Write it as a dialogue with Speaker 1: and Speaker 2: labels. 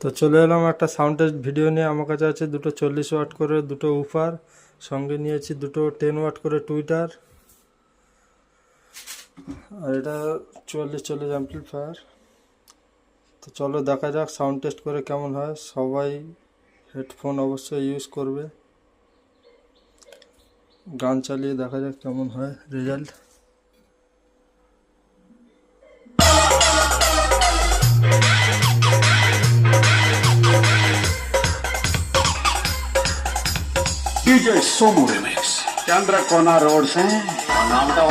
Speaker 1: তো চলে এলাম একটা সাউন্ড টেস্ট ভিডিও নিয়ে। আমার কাছে আছে দুটো চল্লিশ ওয়াট করে, দুটো উফার সঙ্গে নিয়েছি দুটো টেন ওয়াট করে টুইটার আর এটা চল্লিশ চল্লিশ অ্যাম্পলিফায়ার তো চলো দেখা যাক সাউন্ড টেস্ট করে কেমন হয়। সবাই হেডফোন অবশ্যই ইউজ করবে। গান চালিয়ে দেখা যাক কেমন হয় result
Speaker 2: DJ Somu remix Chandrakona road સે
Speaker 3: નામ તો